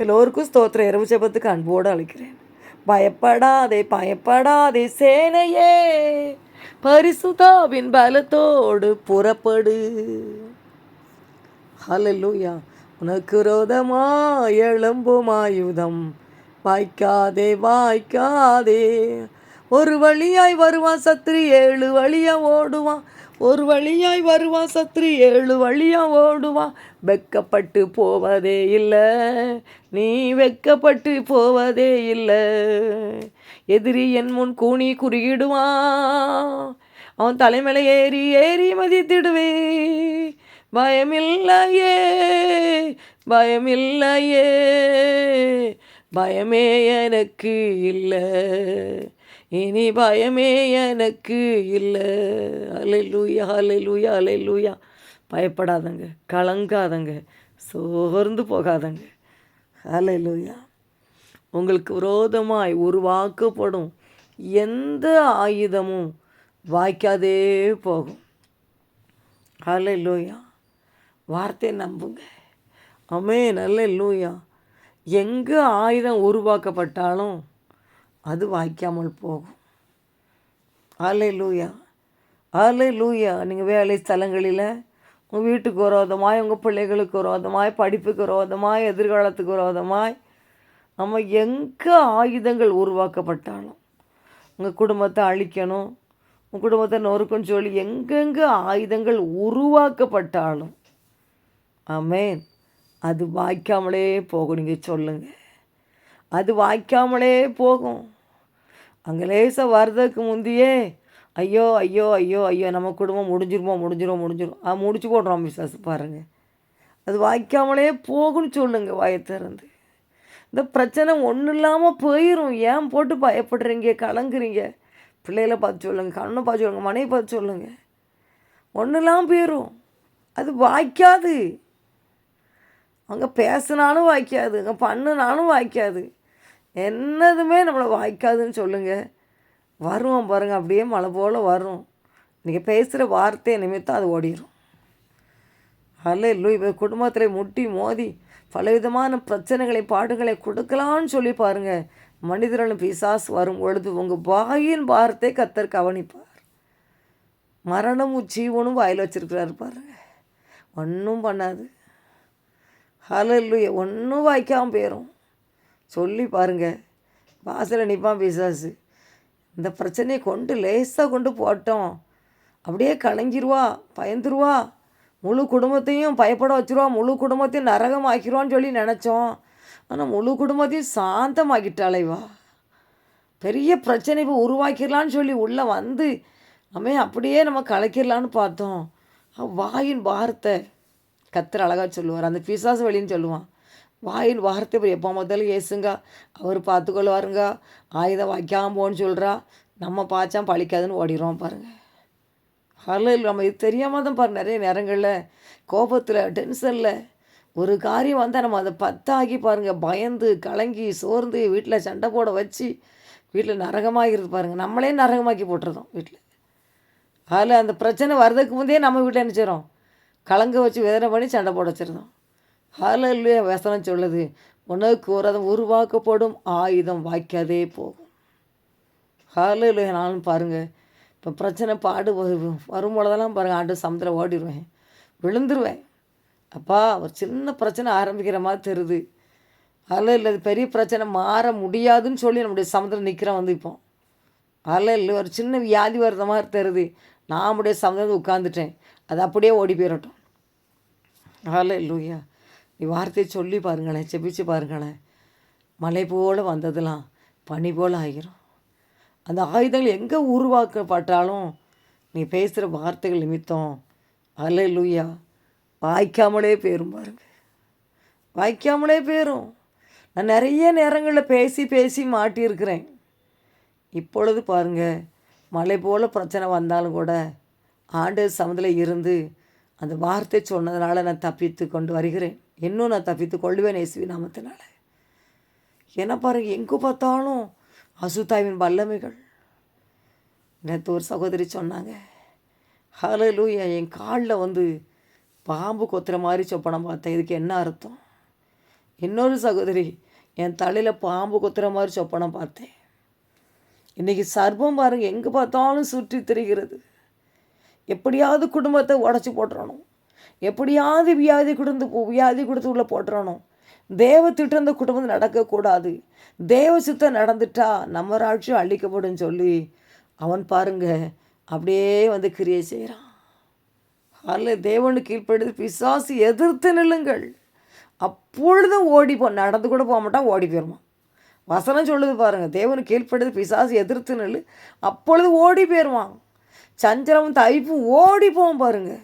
எல்லோருக்கும் ஸ்தோத்திர இரவு ஜெபத்துக்கு அன்போடு அழைக்கிறேன். பயப்படாதே பயப்படாதே சேனையே. பரிசுதாவின் பலத்தோடு புறப்படு. ஹலலூயா உனக்கு ரோதமா எழும்பும் ஆயுதம். வாய்க்காதே வாய்க்காதே. ஒரு வழியாய் வருவான் சத்ரி ஏழு வழியா ஓடுவான். ஒரு வழியாய் வருவான் சத்ரு ஏழு வழியாக ஓடுவான். வெக்கப்பட்டு போவதே இல்லை. நீ வெக்கப்பட்டு போவதே இல்லை. எதிரி என் முன் கூனி குறுகிடுவான். அவன் தலைமையில ஏறி ஏறி மதித்திடுவே. பயமில்லையே பயமில்லையே பயமே எனக்கு இல்லை. இனி பயமே எனக்கு இல்லை. அலையிலூயா அலையிலூயா அலையிலூயா பயப்படாதங்க கலங்காதங்க சோர்ந்து போகாதங்க. அலையிலூயா உங்களுக்கு விரோதமாய் உருவாக்கப்படும் எந்த ஆயுதமும் வாய்க்காதே போகும். ஹalleluya. வார்த்தையை நம்புங்க. அமே நல்ல லூயா எங்கே ஆயுதம் உருவாக்கப்பட்டாலும் அது வாய்க்காமல் போகும். ஆலை லூயா ஆலை லூயா நீங்கள் வேலை ஸ்தலங்களில் உங்கள் வீட்டுக்கு விரோதமாய் உங்கள் பிள்ளைகளுக்கு விரோதமாய் படிப்புக்கு விரோதமாய் எதிர்காலத்துக்கு விரோதமாய் நம்ம எங்கே ஆயுதங்கள் உருவாக்கப்பட்டாலும் உங்கள் குடும்பத்தை அழிக்கணும் உங்கள் குடும்பத்தை நொறுக்குன்னு சொல்லி எங்கெங்கே ஆயுதங்கள் உருவாக்கப்பட்டாலும் ஆமேன். அது வாய்க்காமலே போகும். நீங்கள் சொல்லுங்கள் அது வாய்க்காமலே போகும். அங்கே லேசாக வர்றதுக்கு முந்தையே ஐயோ ஐயோ ஐயோ ஐயோ நம்ம குடும்பம் முடிஞ்சிருமோ முடிஞ்சிரும் முடிஞ்சிரும். ஆ முடிச்சு போடுறோம் பிசாசு பாருங்கள் அது வாய்க்காமலே போகும்னு சொல்லுங்க வாயை திறந்து. இந்த பிரச்சனை ஒன்றும் இல்லாமல் போயிடும் ஏன் போட்டு பயப்படுறீங்க கலங்குறீங்க? பிள்ளைகளை பார்த்து சொல்லுங்கள் கண்ணை பார்த்து சொல்லுங்கள் மனைவி பார்த்து சொல்லுங்கள் ஒன்றும் இல்லாமல் போயிடும் அது வாய்க்காது. அங்கே பேசுனாலும் வாய்க்காது அங்கே பண்ணுனாலும் வாய்க்காது. என்னதுமே நம்மளை வாய்க்காதுன்னு சொல்லுங்கள் வருவோம் பாருங்கள் அப்படியே மழை போல் வரும். நீங்கள் பேசுகிற வார்த்தை நிமித்தம் அது ஓடிடும் அல்ல இல்லை இப்போ குடும்பத்தில் முட்டி மோதி பலவிதமான பிரச்சனைகளை பாடுகளை கொடுக்கலான்னு சொல்லி பாருங்கள் மனிதர்களும் பிசாஸ் வரும் பொழுது உங்கள் வாயின் வார்த்தை கத்தர் கவனிப்பார். மரணமும் ஜீவனும் வாயில் வச்சிருக்கிறாரு பாருங்க. ஒன்றும் பண்ணாது. ஹalleluya. ஒன்றும் வாய்க்காமல் போயிடும் சொல்லி பாருங்க. வாசலில் நிற்பான் பிசாசு. இந்த பிரச்சனையை கொண்டு லேசாக கொண்டு போட்டோம். அப்படியே கலங்கிருவா பயந்துருவா. முழு குடும்பத்தையும் பயப்பட வச்சுருவா. முழு குடும்பத்தையும் நரகமாக்கிடுவான்னு சொல்லி நினச்சோம். ஆனால் முழு குடும்பத்தையும் சாந்தமாக்கிட்டாளேவா. பெரிய பிரச்சனை இப்போ உருவாக்கிடலான்னு சொல்லி உள்ளே வந்து நம்ம அப்படியே நம்ம கலக்கிடலான்னு பார்த்தோம். வாயின் வார்த்தை கத்துற அழகாக சொல்லுவார். அந்த பிசாசு வழின்னு சொல்லுவான். வாயில் வார்த்தை இப்போ எப்போ முதல்ல ஏசுங்க. அவர் பார்த்துக்கொள்வாருங்க. ஆயுதம் வைக்காமல் போன்னு சொல்கிறா நம்ம பாய்ச்சா பழிக்காதுன்னு ஓடிடுவோம் பாருங்கள் அதில் நம்ம இது தெரியாமல் தான் பாரு நிறைய நேரங்களில் கோபத்தில் டென்ஷனில் ஒரு காரியம் வந்தால் நம்ம அதை பத்தாகி பாருங்கள் பயந்து கலங்கி சோர்ந்து வீட்டில் சண்டை போட வச்சு வீட்டில் நரகமாகிறது பாருங்கள் நம்மளே நரகமாக்கி போட்டுருந்தோம் வீட்டில் அதில் அந்த பிரச்சனை வர்றதுக்கு முந்தையே நம்ம வீட்டில் என்ன கலங்க வச்சு வேதனை பண்ணி சண்டை போட வச்சுருந்தோம் அதில் இல்லையா வசனம் சொல்லுது உனக்கு ஒரு அதம் உருவாக்கப்படும் ஆயுதம் வாய்க்காதே போகும். ஹாலோ இல்லையா நானும் பாருங்கள் இப்போ பிரச்சனை பாடு வரும் வரும்பொழுதெல்லாம் பாருங்கள் ஆண்டு சமுத்திரம் ஓடிடுவேன் விழுந்துருவேன். அப்பா ஒரு சின்ன பிரச்சனை ஆரம்பிக்கிற மாதிரி தெரியுது. அதில் இல்லை பெரிய பிரச்சனை மாற முடியாதுன்னு சொல்லி நம்முடைய சமுதிரம் நிற்கிறோம் வந்து இப்போ. அதில் இல்லை ஒரு சின்ன வியாதி வருத மாதிரி தெரியுது. நான் நம்முடைய சமுதிரத்தை உட்காந்துட்டேன் அது அப்படியே ஓடி போயிடட்டும் அதில் இல்லையா நீ வார்த்தையை சொல்லி பாருங்களேன் செபிச்சு பாருங்களேன் மலை போல் வந்ததெல்லாம் பனி போல் ஆகிரும் அந்த ஆயுதங்கள் எங்கே உருவாக்கப்பட்டாலும் நீ பேசுகிற வார்த்தைகள் நிமித்தம் அல்ல லூயா வாய்க்காமலே பேரும் பாருங்க வாய்க்காமலே போயிரும் நான் நிறைய நேரங்களில் பேசி பேசி மாட்டியிருக்கிறேன் இப்பொழுது பாருங்கள் மலை போல் பிரச்சனை வந்தாலும் கூட ஆண்டு சமதில் இருந்து அந்த வார்த்தை சொன்னதுனால நான் தப்பித்து கொண்டு வருகிறேன் இன்னும் நான் தப்பித்து கொள்வேன் இயேசுவி நாமத்தினால. என்ன பாருங்க எங்கே பார்த்தாலும் அசுதாவின் வல்லமைகள். நேற்று ஒரு சகோதரி சொன்னாங்க ஹalleluya என் காலில் வந்து பாம்பு கொத்துற மாதிரி சொப்பனம் பார்த்தேன். இதுக்கு என்ன அர்த்தம்? இன்னொரு சகோதரி என் தலையில் பாம்பு கொத்துற மாதிரி சொப்பனம் பார்த்தேன். இன்றைக்கி சர்ப்பம் பாருங்கள் எங்கே பார்த்தாலும் சுற்றி திரிகிறது. எப்படியாவது குடும்பத்தை உடச்சி போட்டுறணும். எப்படியாவது வியாதி கொடுத்து வியாதி கொடுத்து உள்ளே போட்டுறணும். தேவ திட்டம் இந்த குடும்பம் நடக்கக்கூடாது. தேவ சித்தம் நடந்துட்டா நம்ம ராட்சியம் அழிக்கப்படும் சொல்லி அவன் பாருங்க அப்படியே வந்து கிரியை செய்கிறான். அல்ல தேவனு கீழ்ப்படுது பிசாசு எதிர்த்து நில்லுங்கள். அப்பொழுதும் ஓடிப்போம் நடந்து கூட போக மாட்டான் ஓடி போயிடுவான். வசனம் சொல்லுது பாருங்கள் தேவனு கீழ்ப்படுது பிசாசு எதிர்த்து நில்லு அப்பொழுது ஓடி போயிடுவான். சஞ்சலம் தைப்பு ஓடி போவோம் பாருங்கள்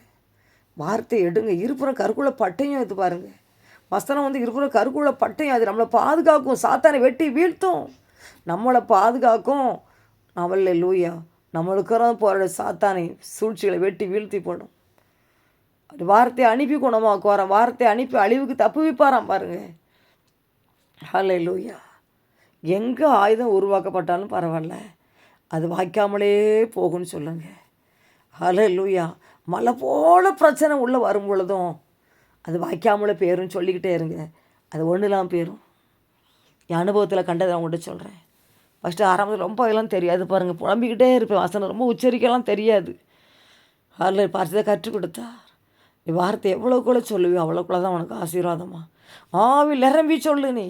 வார்த்தை எடுங்க. இருப்புறம் கருக்குள்ள பட்டையும் இது பாருங்க. வசனம் வந்து இருப்புறம் கருக்குள்ள பட்டையும் அது. நம்மளை பாதுகாக்கும். சாத்தானை வெட்டி வீழ்த்தும். நம்மளை பாதுகாக்கும். அவள் லூயா நம்மளுக்கிற போகிற சாத்தானை சூழ்ச்சிகளை வெட்டி வீழ்த்தி போடும். அது வார்த்தையை அனுப்பி குணமாக்குவாராம். வார்த்தையை அனுப்பி அழிவுக்கு தப்பு வைப்பாராம் பாருங்க. ஹலே லூயா எங்கே ஆயுதம் உருவாக்கப்பட்டாலும் பரவாயில்ல. அது வாய்க்காமலே போகும்னு சொல்லுங்கள் ஹலே லூயா மலை போல பிரச்சனை உள்ளே வரும் பொழுதும் அது வாய்க்காமல பேரும் சொல்லிக்கிட்டே இருங்க. அது ஒன்றுலாம் இல்லாமல் பேரும் என் அனுபவத்தில் கண்டதை அவங்கள்ட்ட சொல்கிறேன் ஃபஸ்ட்டு ஆரம்பத்தில் ரொம்ப இதெல்லாம் தெரியாது பாருங்கள் புலம்பிக்கிட்டே இருப்பேன். வசனம் ரொம்ப உச்சரிக்கலாம் தெரியாது. அதில் பார்த்து கற்றுக் கொடுத்தார் நீ வார்த்தை எவ்வளோக்குள்ள சொல்லுவியோ அவ்வளோக்குள்ள தான் உனக்கு ஆசீர்வாதமா? ஆவி நிரம்பி சொல்லு நீ.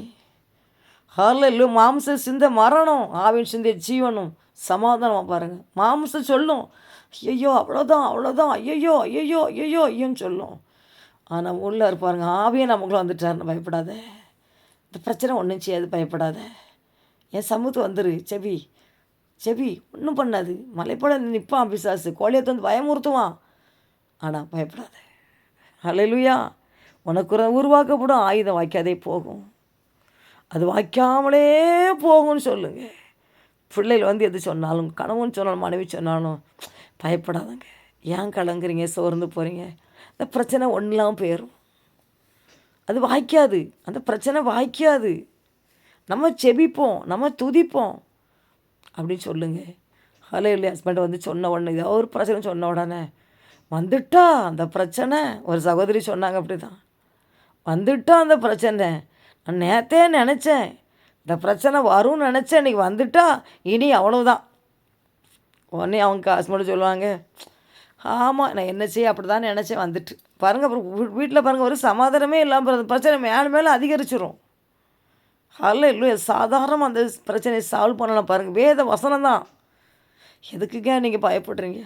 ஹalleluya மாம்ச சிந்த மரணம். ஆவின் சிந்த ஜீவனும் சமாதானமாக பாருங்கள் மாம்சம் சொல்லும். ஐயோ அவ்வளோதான் அவ்வளோதான் ஐயோ ஐயோ ஐயோ ஐயோன்னு சொல்லும். ஆனால் உள்ளே இருப்பாருங்க ஆவியே நமக்குள்ள வந்துட்டாருன்னு பயப்படாத. இந்த பிரச்சனை ஒன்றும் செய்யாது பயப்படாத. என் சமூகத்து வந்துரு செவி செவி ஒன்றும் பண்ணாது. மலைப்பட நிற்பான் பிசாசு. கோழியத்தை வந்து பயமுறுத்துவான். ஆனால் பயப்படாத. அலையிலுயா உனக்கு உருவாக்கப்படும் ஆயுதம் வாய்க்காதே போகும். அது வாய்க்காமலே போகும்னு சொல்லுங்க. பிள்ளைகள் வந்து எது சொன்னாலும் கணவன் சொன்னாலும் மனைவி சொன்னாலும் பயப்படாதங்க. ஏன் கலங்குறீங்க? சோர்ந்து போகிறீங்க இந்த பிரச்சனை ஒன்றுலாம் போயிடும் அது வாய்க்காது. அந்த பிரச்சனை வாய்க்காது. நம்ம செபிப்போம். நம்ம துதிப்போம். அப்படின்னு சொல்லுங்க. ஹலோ இல்லை ஹஸ்பண்ட் வந்து சொன்ன உடனே ஏதோ ஒரு பிரச்சனை சொன்ன உடனே வந்துட்டா அந்த பிரச்சனை. ஒரு சகோதரி சொன்னாங்க அப்படி தான் வந்துட்டா அந்த பிரச்சனை. நான் நேற்றே நினச்சேன். இந்த பிரச்சனை வரும்னு நினச்சேன். இன்றைக்கி வந்துட்டா. இனி அவ்வளோதான் உடனே அவங்க காசு மட்டும் சொல்லுவாங்க ஆமாம் நான் என்ன செய்ய அப்படி தான் நினச்சேன் வந்துட்டு. பாருங்கள் அப்புறம் வீட்டில் பாருங்கள் ஒரு சமாதானமே இல்லாமல் அந்த பிரச்சனை மேலே மேலே அதிகரிச்சிடும் அல்ல இல்லை சாதாரணமாக அந்த பிரச்சனையை சால்வ் பண்ணலாம் பாருங்கள் வேத வசனம் தான். எதுக்குங்க நீங்கள் பயப்படுறீங்க?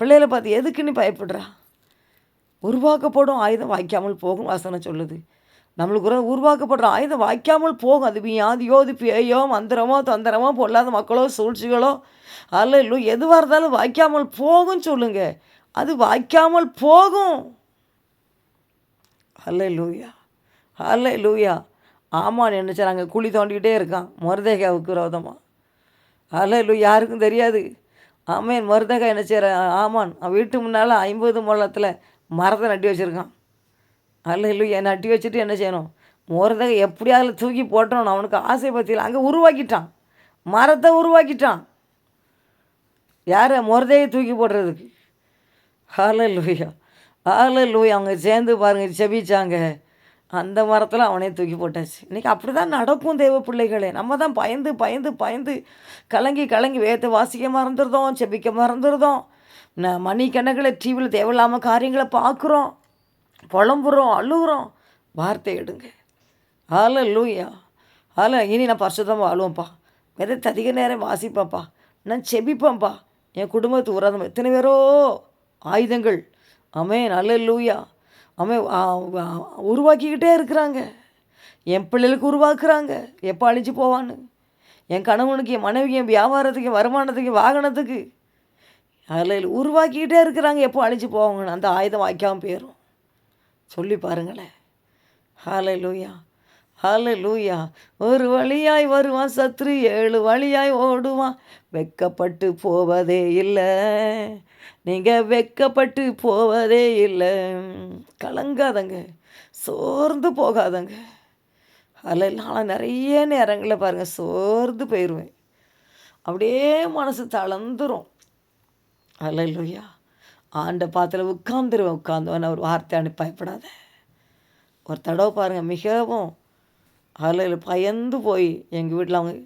பிள்ளைகளை பார்த்து எதுக்கு நீ பயப்படுறா? உருவாக்கப்படும் ஆயுதம் வாய்க்காமல் போகும் வசனம் சொல்லுது. நம்மளுக்கு ஒரு உருவாக்கப்படுற ஆயுதம் வாய்க்காமல் போகும். அது வியாதியோ அது பேயோ மந்திரமோ தந்திரமோ பொல்லாத மக்களோ சூழ்ச்சிகளோ அல்ல இல்லை எதுவாக இருந்தாலும் வாய்க்காமல் போகும் சொல்லுங்க. அது வாய்க்காமல் போகும். அல்ல லூயா அல்ல லூயா ஆமான்னு என்ன அங்கே குழி தோண்டிக்கிட்டே இருக்கான். மருதேகாவுக்கு விரோதமாக அல்ல இல்லை யாருக்கும் தெரியாது. ஆமேன் மருதகா என்ன செய்கிற ஆமான் அவன் வீட்டு முன்னால் ஐம்பது முழத்தில் மரத்தை நட்டி வச்சுருக்கான். அல்ல இல்லை நட்டி வச்சுட்டு என்ன செய்யணும்? மொரதகை எப்படி அதில் தூக்கி போட்டணும் அவனுக்கு ஆசை பற்றியில் அங்கே உருவாக்கிட்டான். மரத்தை உருவாக்கிட்டான். யார்? முறதையை தூக்கி போடுறதுக்கு. ஹால லூயா ஹால லூயா அவங்க சேர்ந்து பாருங்கள் செபிச்சாங்க. அந்த மரத்தில் அவனே தூக்கி போட்டாச்சு. இன்றைக்கி அப்படி தான் நடக்கும் தேவ பிள்ளைகளே. நம்ம தான் பயந்து பயந்து பயந்து கலங்கி கலங்கி வேத்தை வாசிக்க மறந்துருதோம் செபிக்க மறந்துருதோம் நான் மணிக்கணக்கில் டிவியில் தேவையில்லாமல் காரியங்களை பார்க்குறோம். புலம்புறோம் அழுகுறோம். வார்த்தை எடுங்க. ஆல லூயா ஆல இனி நான் பரிசுத்தமாக வாழுவேன்ப்பா. விதத்தை அதிக நேரம் வாசிப்பேன்ப்பா. நான் செபிப்பேன்ப்பா. என் குடும்பத்து உரதம் எத்தனை பேரோ? ஆயுதங்கள். அமே நல்ல லூயா அமே உருவாக்கிக்கிட்டே இருக்கிறாங்க. என் பிள்ளைகளுக்கு உருவாக்குறாங்க. எப்போ அழிஞ்சு போவான்னு? என் கணவனுக்கு என் மனைவிக்கு என் வியாபாரத்துக்கு வருமானத்துக்கு வாகனத்துக்கு. அதில் உருவாக்கிக்கிட்டே இருக்கிறாங்க. எப்போ அழிஞ்சு போவாங்கன்னு? அந்த ஆயுதம் வாய்க்காமல் போயிடும் சொல்லி பாருங்களேன். ஹாலை லூயா ஹாலை லூயா ஒரு வழியாய் வருவான் சத்ரு ஏழு வழியாய் ஓடுவான். வெக்கப்பட்டு போவதே இல்லை. நீங்கள் வெக்கப்பட்டு போவதே இல்லை. கலங்காதங்க சோர்ந்து போகாதங்க. அதில் நான் நிறைய நேரங்களில் பாருங்கள் சோர்ந்து போயிடுவேன். அப்படியே மனசு தளர்ந்துரும். அல்லையா ஆண்ட பாத்தில் உட்காந்துருவேன் உட்காந்துவேன் ஒரு வார்த்தை அனுப்பி பயப்படாத. ஒரு தடவை பாருங்கள் மிகவும் அதில் பயந்து போய் எங்கள் வீட்டில் அவங்க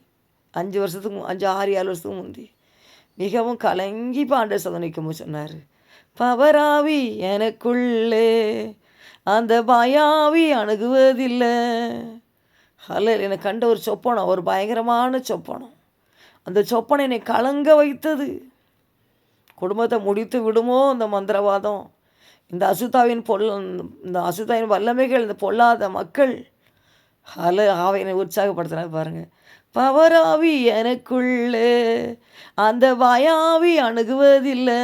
அஞ்சு வருஷத்துக்கு அஞ்சு ஆறு ஏழு வருஷத்துக்கு முந்தி மிகவும் கலங்கி பாண்ட சோதனைக்கும் சொன்னார் பவராவி எனக்குள்ளே அந்த பயாவி அணுகுவதில்லை. அல்ல என்னை கண்ட ஒரு சொப்பனம் ஒரு பயங்கரமான சொப்பனம். அந்த சொப்பனை என்னை கலங்க வைத்தது. குடும்பத்தை முடித்து விடுமோ இந்த மந்திரவாதம்? இந்த அசுத்தாவின் பொல் இந்த அசுத்தாவின் வல்லமைகள் இந்த பொல்லாத மக்கள். அல ஆவையனை உற்சாகப்படுத்துகிறாங்க பாருங்கள் பவராவி எனக்குள்ளே அந்த வாயாவி அணுகுவதில்லை.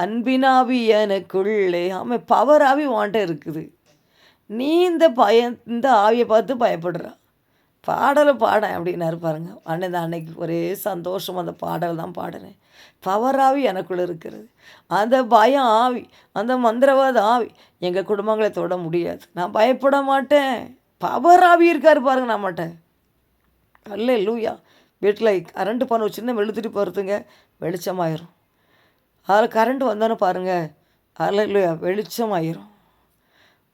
அன்பினாவி எனக்குள்ளே. ஆமாம் பவராவி வாண்ட இருக்குது. நீ இந்த பய இந்த ஆவியை பார்த்து பயப்படுறா. பாடலை பாடேன் அப்படின்னாரு பாருங்க. அன்னைக்கு அன்னைக்கு ஒரே சந்தோஷம் அந்த பாடல் தான் பாடினேன். பவராவி எனக்குள்ளே இருக்கிறது. அந்த பயம் ஆவி அந்த மந்திரவாத ஆவி எங்கள் குடும்பங்களை தொட முடியாது. நான் பயப்பட மாட்டேன். பவர் ஆவி இருக்காரு பாருங்க நான் மாட்டேன். அல்ல லூயா வீட்டில் கரண்ட்டு பணம் ஒரு சின்ன வெளுத்துட்டு போகிறதுங்க வெளிச்சமாயிரும். அதில் கரண்ட் வந்தோன்னு பாருங்கள் அதில் இல்லையா வெளிச்சமாயிரும்.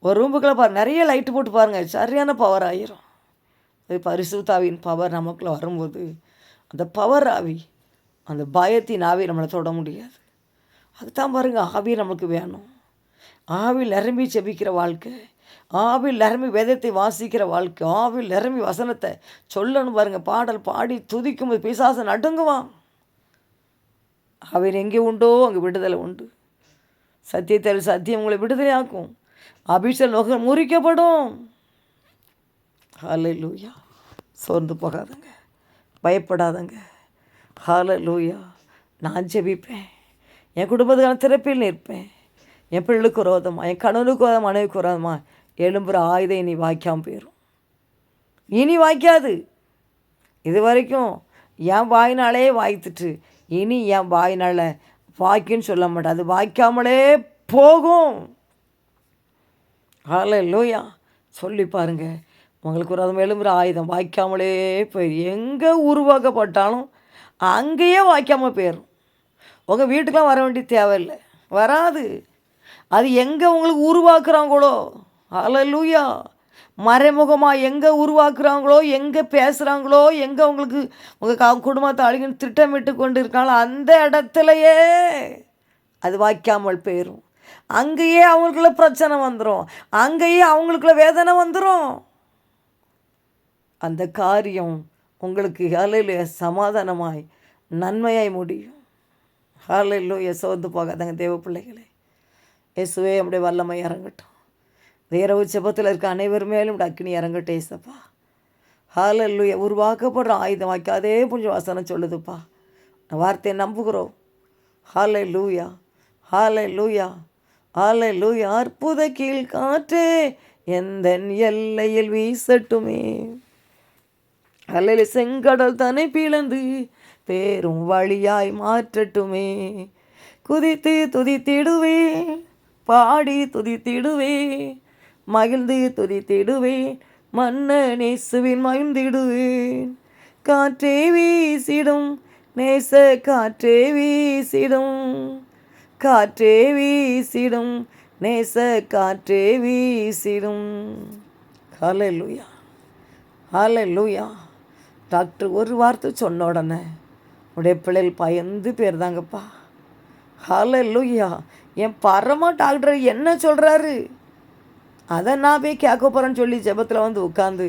ஒரு ரூமுக்குள்ளே பாரு நிறைய லைட்டு போட்டு பாருங்கள் சரியான பவர் ஆயிரும். அது பரிசுத்தாவின் பவர் நமக்குள்ளே வரும்போது அந்த பவர் ஆவி அந்த பயத்தின் ஆவி நம்மளை தொட முடியாது. அதுதான் பாருங்கள் ஆவி நமக்கு வேணும். ஆவில் நிரம்பி செபிக்கிற வாழ்க்கை ஆவில் நிரம்பி வேதத்தை வாசிக்கிற வாழ்க்கை ஆவில் நிரம்பி வசனத்தை சொல்லணும் பாருங்கள் பாடல் பாடி துதிக்கும் போது பிசாசன் நடுங்குவான். அவர் எங்கே உண்டோ அங்கே விடுதலை உண்டு. சத்தியத்தில் சத்தியம் உங்களை விடுதலையாக்கும். அபிஷேக நோக்கம் முறிக்கப்படும். ஹாலை லூயா சோர்ந்து போகாதங்க. பயப்படாதங்க. ஹால லூயா நான் ஜெபிப்பேன். என் குடும்பத்துக்கான திறப்பில் நிற்பேன். என் பிள்ளைக்கு விரோதமா என் கணவனுக்கு விரோதமா மனைவிக்கு விரோதமா எழும்புற ஆயுதம் இனி வாய்க்காமல் போயிடும் இனி வாய்க்காது. இது வரைக்கும் என் வாயினாலே வாய்த்துட்டு இனி என் வாயினால் வாய்க்குன்னு சொல்ல மாட்டேன். அது வாய்க்காமலே போகும். ஹால லூயா சொல்லி பாருங்க. உங்களுக்கு ஒரு மேலும் ஆயுதம். வாய்க்காமலே போய் எங்கே உருவாக்கப்பட்டாலும் அங்கேயே வாய்க்காமல் போயிடும் உங்கள் வீட்டுக்கெலாம் வர வேண்டிய தேவையில்லை. வராது. அது எங்கே உங்களுக்கு உருவாக்குறாங்களோ? அலலூயா மறைமுகமாக எங்கே உருவாக்குறாங்களோ? எங்கே பேசுகிறாங்களோ எங்கே உங்களுக்கு உங்கள் குடும்பத்தை அழுகின்னு திட்டமிட்டு கொண்டு இருக்காங்களோ அந்த இடத்துலையே அது வாய்க்காமல் போயிடும் அங்கேயே அவங்களுக்குள்ள பிரச்சனை வந்துடும் அங்கேயே அவங்களுக்குள்ள வேதனை வந்துடும் அந்த காரியம் உங்களுக்கு ஹalleluya சமாதானமாய் நன்மையாய் முடியும். ஹalleluya சோர்ந்து போகாதங்க தேவ பிள்ளைகளே. இயேசுவே அப்படியே வல்லமை இறங்கட்டும். இந்த இரவு செபத்தில் இருக்க அனைவர் மேலும் இப்படி இறங்கட்டும் ஏசப்பா ஹalleluya உருவாக்கப்படுற ஆயுதம் வாய்க்காதே கொஞ்சம் வசனம் சொல்லுதுப்பா. நான் வார்த்தையை நம்புகிறோம். ஹாலை லூயா ஹாலை லூயா ஹாலை லூயா அற்புத கீழ் காற்றே எந்த எல்லையில் வீசட்டுமே. அல்லையில் செங்கடல் தன்னை பிளந்து பேரும் வழியாய் மாற்றட்டுமே. குதித்து துதித்திடுவே பாடி துதித்திடுவே மகிழ்ந்து துதித்திடுவேன் மன்னன் இயேசுவின் மகிழ்ந்திடுவேன். காற்றே வீசிடும் நேச காற்றே வீசிடும். காற்றே வீசிடும் நேச காற்றே வீசிடும். ஹalleluya ஹalleluya. டாக்டர் ஒரு வார்த்தை சொன்ன உடனே உடைய பிள்ளைகள் பயந்து போயிருந்தாங்கப்பா. லூயா என் பரமா டாக்டர் என்ன சொல்கிறாரு அதை நான் போய் கேட்க போகிறேன்னு சொல்லி ஜெபத்தில் வந்து உட்காந்து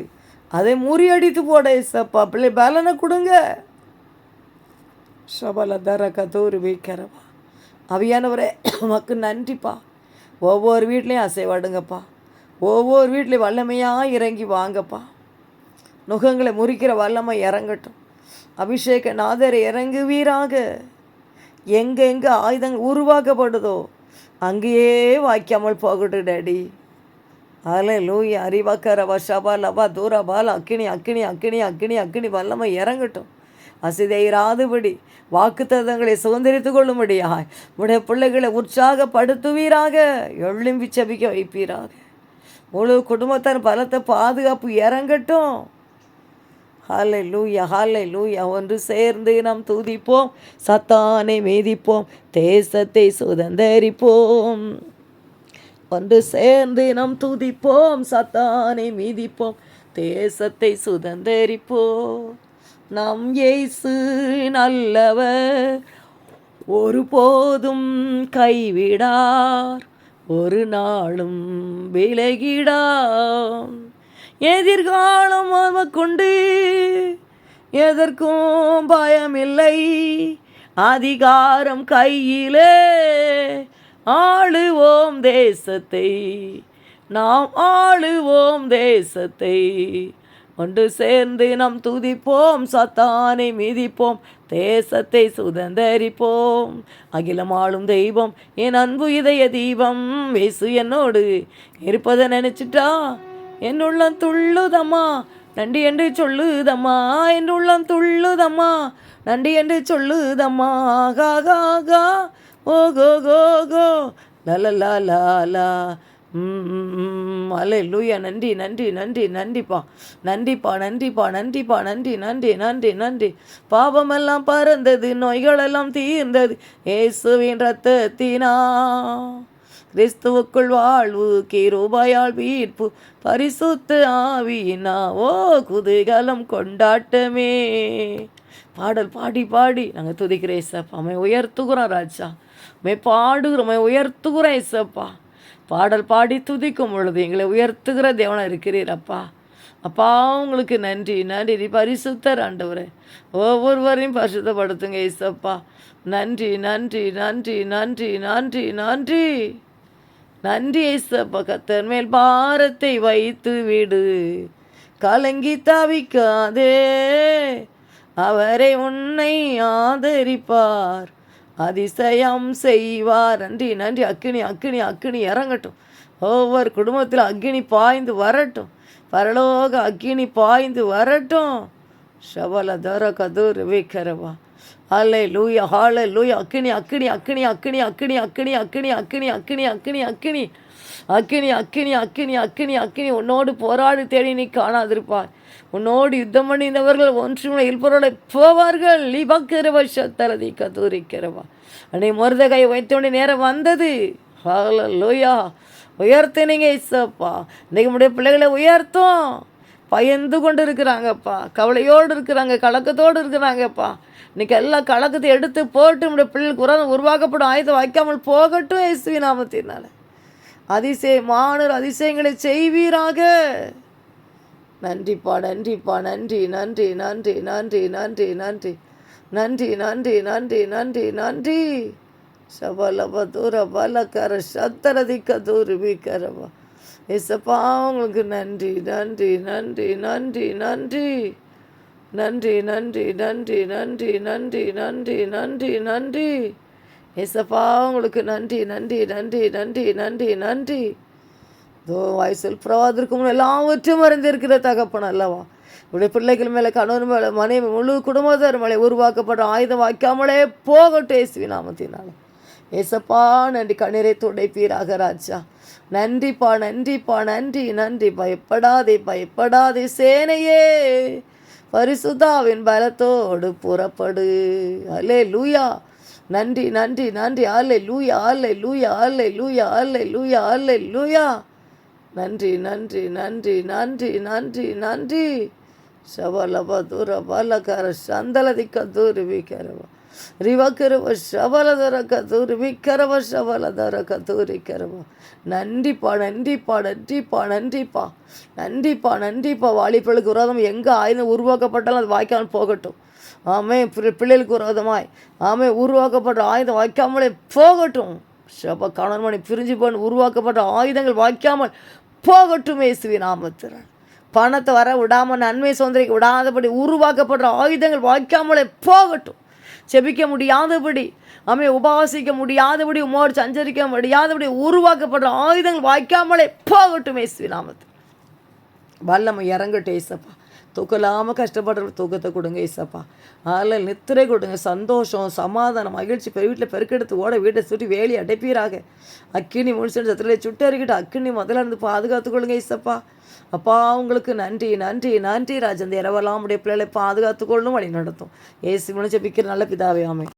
அதை முறியடித்து போட ஏசப்பா பிள்ளை பேலனை கொடுங்க. சபல தர கதூர் வைக்கிறவா அவியானவரே உமக்கு நன்றிப்பா. ஒவ்வொரு வீட்லேயும் அசைவாடுங்கப்பா. ஒவ்வொரு வீட்லேயும் வல்லமையாக இறங்கி வாங்கப்பா. நுகங்களை முறிக்கிற வல்லமை இறங்கட்டும். அபிஷேக நாதர் இறங்குவீராக. எங்கே எங்கே ஆயுதங்கள் உருவாக்கப்படுதோ அங்கேயே வாய்க்காமல் போகட்டும் டேடி. அலை லூய் அறிவாக்கர வஷபா லபா தூரபால் அக்கினி அக்கினி அக்கினி அக்கினி அக்கினி வல்லமை இறங்கட்டும். அசிதையிராதுபடி வாக்குத்தங்களை சுதந்திரித்து கொள்ளும்படியாய் உடைய பிள்ளைகளை உற்சாகப்படுத்துவீராக. எழும்பி செபிக்க வைப்பீராக. முழு குடும்பத்தார் பலத்தை பாதுகாப்பு இறங்கட்டும். ஹாலை லூயா ஹாலை லூயா ஒன்று சேர்ந்து நாம் துதிப்போம். சத்தானை மீதிப்போம். தேசத்தை சுதந்தரிப்போம். ஒன்று சேர்ந்து நாம் துதிப்போம். சத்தானை மீதிப்போம். தேசத்தை சுதந்தரிப்போம். நம் இயேசு நல்லவர். ஒருபோதும் கைவிடார். ஒரு நாளும் விலகிடார். எதிர்காலம் கொண்டு எதற்கும் பயமில்லை. அதிகாரம் கையிலே ஆளுவோம் தேசத்தை. நாம் ஆளுவோம் தேசத்தை. ஒன்று சேர்ந்து நாம் துதிப்போம் சத்தானை மிதிப்போம் தேசத்தை சுதந்தரிப்போம். அகிலம் ஆளும் தெய்வம் என் அன்பு இதய தீபம் வேசு என்னோடு இருப்பதை நினச்சிட்டா? என் உள்ளம் துள்ளுதம்மா. நன்றி என்று சொல்லுதம்மா. என் உள்ளம் துள்ளுதம்மா. நன்றி என்று சொல்லுதம்மா. கா கா கா ஓ கோ கோ கோ. லலலா லாலா அலே லூயா நன்றி நன்றி நன்றி நன்றிப்பா. நன்றிப்பா நன்றிப்பா நன்றிப்பா. நன்றி நன்றி நன்றி நன்றி. பாவமெல்லாம் பறந்தது நோய்களெல்லாம் தீர்ந்தது. ஏசுவின் ரத்தத்தினா கிறிஸ்துவுக்குள் வாழ்வு கிருபாயால் வீர்ப்பு பரிசுத்த ஆவியினா ஓ குதூகலம் கொண்டாட்டமே. பாடல் பாடி பாடி. நாங்கள் துதிக்கிறேன் ஏசப்பா. மே உயர்த்துகிறோம் ராஜா. மே பாடுகிறோம். மை உயர்த்துகிறோம் ஏசப்பா. பாடல் பாடி துதிக்கும் பொழுது எங்களை உயர்த்துகிற தேவனாக இருக்கிறீர் அப்பா. அப்பா உங்களுக்கு நன்றி. நன்றி. நீ பரிசுத்தர் ஆண்டவரே. ஒவ்வொருவரையும் பரிசுத்தப்படுத்துங்க ஏசப்பா. நன்றி நன்றி நன்றி நன்றி நன்றி நன்றி. நன்றி ஏசப்பா கத்தர் மேல் பாரத்தை வைத்து விடு. கலங்கி தவிக்காதே அவரை உன்னை ஆதரிப்பார். அதிசயம் செய்வார். நன்றி நன்றி. அக்கினி அக்கினி அக்கினி இறங்கட்டும். ஒவ்வொரு குடும்பத்தில் அக்னி பாய்ந்து வரட்டும். பரலோக அக்னி பாய்ந்து வரட்டும். ஷவல தர கதூர் விக்கரவா. ஹாலே லூயா ஹாலே லூயா அக்கினி அக்கினி அக்கினி அக்கினி அக்கினி அக்கினி அக்கினி அக்கினி அக்கினி அக்கினி அக்கினி அக்கினி அக்கினி அக்கினி அக்கினி அக்கினி உன்னோடு போராடி தேடி நீ காணாதிருப்பாய் உன்னோடு யுத்தம் பண்ணினவர்கள் ஒன்றுமே இல்பொருளை போவார்கள் லிபக்கிறவ சத்தரதி கதூரிக்கிறவா அன்னை மருதகை வைத்தோடைய நேரம் வந்தது லோயா உயர்த்தினீங்க இசப்பா இன்றைக்கு நம்முடைய பிள்ளைகளை உயர்த்தோம் பயந்து கொண்டு இருக்கிறாங்கப்பா கவலையோடு இருக்கிறாங்க கலக்கத்தோடு இருக்கிறாங்கப்பா இன்றைக்கி எல்லா கலக்கத்தை எடுத்து போட்டு நம்முடைய பிள்ளைகளுக்கு உரம் உருவாக்கப்படும் ஆயுதம் வைக்காமல் போகட்டும் இயேசுவி நாமத்தினால மாணவர் அதிசயங்களை செய்வீராக நன்றிப்பா நன்றிப்பா நன்றி நன்றி நன்றி நன்றி நன்றி நன்றி நன்றி நன்றி நன்றி நன்றி நன்றி சபலப தூர பலக்கர சத்தரதிக்க தூருபிக்கரவா ஏசப்பா உங்களுக்கு நன்றி நன்றி நன்றி நன்றி நன்றி நன்றி நன்றி நன்றி நன்றி நன்றி நன்றி நன்றி நன்றி ஏசப்பா உங்களுக்கு நன்றி நன்றி நன்றி நன்றி நன்றி நன்றி தோ வயசில் பிரவாதற்கு எல்லாவற்றும் அறிந்திருக்கிற தகப்பன் அல்லவா இப்படி பிள்ளைகள் மேலே கணவன் மேலே மனைவி முழு குடும்பத்தார் மேலே உருவாக்கப்படும் ஆயுதம் வைக்காமலே போகட்டும் ஏசுவி நாமத்தினால ஏசப்பா நன்றி கண்ணீரை துடைப்பீராக ராஜா நன்றிப்பா நன்றிப்பா நன்றி நன்றி பயப்படாதே பயப்படாதே சேனையே பரிசுதாவின் பலத்தோடு புறப்படு அலே லூயா நன்றி நன்றி நன்றி ஆலை லூயா ஆலை லூயா ஆலை லூயா ஆலை லூயா ஆலை லூயா நன்றி நன்றி நன்றி நன்றி நன்றி நன்றி ಶಬಲಬ ದೂರ ಬಾಲಕರ ಶಂದಲದಿ ಕದೂರಿ ವಿಕರವ ரிவக்கரவ சபலதர கத்தூரி மிக்கரவ சபலதர கத்தூரி கரவ. நன்றிப்பா நன்றிப்பா நன்றிப்பா நன்றிப்பா. நன்றிப்பா நன்றிப்பா. வாலிப்பளுக்கு விரோதம் எங்கே ஆயுதம் உருவாக்கப்பட்டாலும் அது வாய்க்காமல் போகட்டும். ஆமே பிள்ளைகளுக்கு விரோதமாய். ஆமே உருவாக்கப்படுற ஆயுதம் வாய்க்காமலே போகட்டும். சப கணவன் பிரிஞ்சு போன் உருவாக்கப்பட்ட ஆயுதங்கள் வாய்க்காமல் போகட்டும் இயேசுவி நாமத்திரன் பணத்தை வர விடாமல் நன்மை சுதந்திரிக்க விடாதபடி உருவாக்கப்படுற ஆயுதங்கள் வாய்க்காமலே போகட்டும். செபிக்க முடியாதபடி அமை உபவாசிக்க முடியாதபடி உமோடு சஞ்சரிக்க முடியாதபடி உருவாக்கப்படுற ஆயுதங்கள் வாய்க்காமலே போகட்டும் இயேசுவி நாமத்து வல்லமை இறங்கட்டும் ஏசப்பா தூக்கலாமல் கஷ்டப்படுற தூக்கத்தை கொடுங்க ஈசப்பா. அதில் நித்திரை கொடுங்க. சந்தோஷம் சமாதானம் மகிழ்ச்சி. பெரு வீட்டில் பெருக்கெடுத்து ஓட வீட்டை சுட்டி வேலி அடைப்பீராக. அக்கினி முடிச்சு சத்திரையை சுட்டு அறிக்கிட்டு அக்கினி முதல்ல இருந்து பாதுகாத்து கொள்ளுங்க ஈசப்பா. அப்பா உங்களுக்கு நன்றி நன்றி நன்றி. ராஜன் இரவெல்லாம் உடைய பிள்ளைகளை பாதுகாத்து கொள்ளணும் வழி நடத்தும். ஏசு முடிச்ச பிக்கிற நல்ல பிதாவே ஆமை